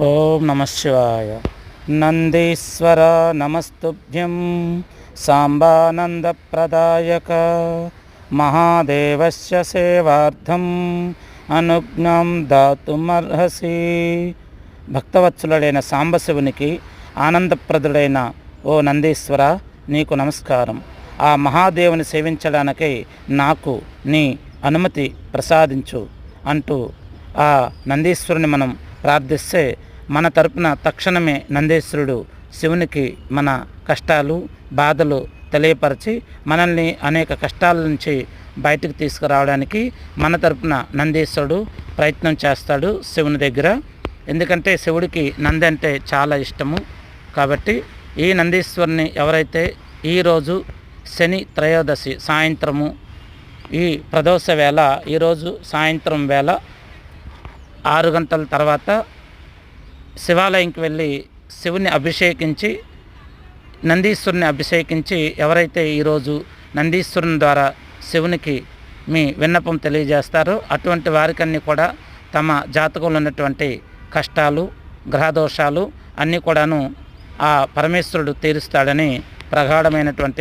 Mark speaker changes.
Speaker 1: ఓం నమ శివాయ. నందీశ్వర నమస్తుభ్యం సాంబానందప్రదాయక. మహాదేవస్య సేవార్థం అనుజ్ఞం దాతుమర్హసి. భక్తవత్సలుడైన సాంబశివునికి ఆనందప్రదుడైన ఓ నందీశ్వర నీకు నమస్కారం. ఆ మహాదేవుని సేవించడానికై నాకు నీ అనుమతి ప్రసాదించు అంటూ ఆ నందీశ్వరుని మనం ప్రార్థిస్తే మన తరపున తక్షణమే నందేశ్వరుడు శివునికి మన కష్టాలు బాధలు తెలియపరిచి మనల్ని అనేక కష్టాల నుంచి బయటకు తీసుకురావడానికి మన తరపున నందీశ్వరుడు ప్రయత్నం చేస్తాడు శివుని దగ్గర. ఎందుకంటే శివుడికి నంది అంటే చాలా ఇష్టము. కాబట్టి ఈ నందీశ్వరుని ఎవరైతే ఈరోజు శని త్రయోదశి సాయంత్రము ఈ ప్రదోష వేళ ఈరోజు సాయంత్రం వేళ ఆరు గంటల తర్వాత శివాలయంకి వెళ్ళి శివుని అభిషేకించి నందీశ్వరుని అభిషేకించి ఎవరైతే ఈరోజు నందీశ్వరుని ద్వారా శివునికి మీ విన్నపం తెలియజేస్తారో అటువంటి వారికన్నీ కూడా తమ జాతకంలో ఉన్నటువంటి కష్టాలు గ్రహదోషాలు అన్నీ కూడాను ఆ పరమేశ్వరుడు తీరుస్తాడని ప్రగాఢమైనటువంటి